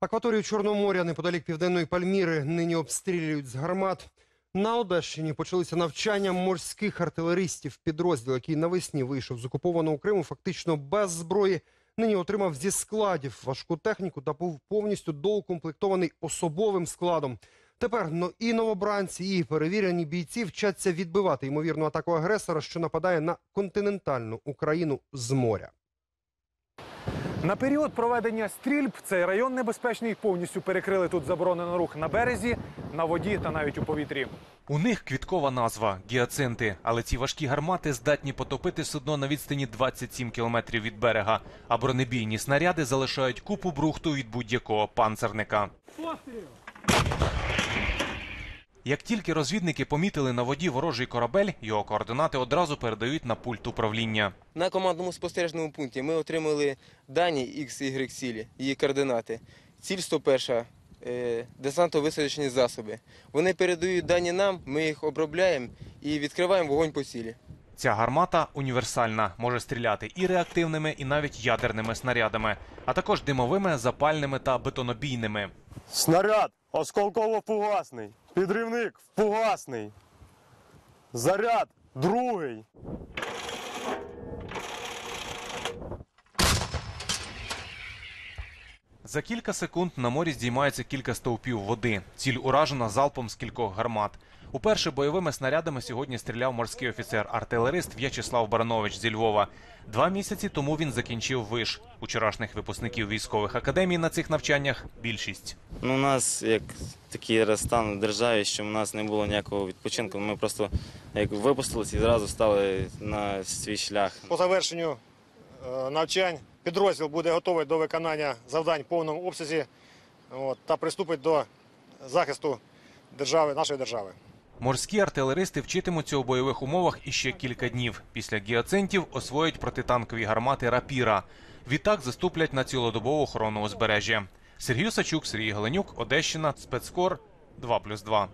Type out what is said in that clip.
Акваторію Чорного моря неподалік південної Пальміри нині обстрілюють з гармат. На Одещині почалися навчання морських артилеристів. Підрозділ, який навесні вийшов з окупованого Криму, фактично без зброї, нині отримав зі складів важку техніку та був повністю доукомплектований особовим складом. Тепер но- і новобранці, і перевірені бійці вчаться відбивати ймовірну атаку агресора, що нападає на континентальну Україну з моря. На період проведення стрільб цей район небезпечний. Повністю перекрили тут заборонений рух на березі, на воді та навіть у повітрі. У них квіткова назва гіацинти, але ці важкі гармати здатні потопити судно на відстані 27 кілометрів від берега, а бронебійні снаряди залишають купу брухту від будь-якого панцерника. Як тільки розвідники помітили на воді ворожий корабель, його координати одразу передають на пульт управління. На командному спостережному пункті ми отримали дані X, Y цілі, її координати. Ціль 101 е, десантно-висадочні засоби. Вони передають дані нам, ми їх обробляємо і відкриваємо вогонь по цілі. Ця гармата універсальна, може стріляти і реактивними, і навіть ядерними снарядами, а також димовими, запальними та бетонобійними. Снаряд осколково-фугасний. Підривник фугасний. Заряд другий. За кілька секунд на морі здіймається кілька стовпів води. Ціль уражена залпом з кількох гармат. Уперше бойовими снарядами сьогодні стріляв морський офіцер-артилерист В'ячеслав Баранович зі Львова. Два місяці тому він закінчив виш. Учорашніх випускників військових академій на цих навчаннях більшість. Ну, у нас як такий стан в державі, що у нас не було ніякого відпочинку. Ми просто як випустилися і зразу стали на свій шлях. По завершенню е, навчань підрозділ буде готовий до виконання завдань в повному обсязі от, та приступить до захисту держави, нашої держави. Морські артилеристи вчитимуться у бойових умовах іще кілька днів. Після гіацинтів освоять протитанкові гармати рапіра. Відтак заступлять на цілодобову охорону узбережжя. Сергій Сачук, Сергій Галенюк, Одещина, спецкор 2+,2.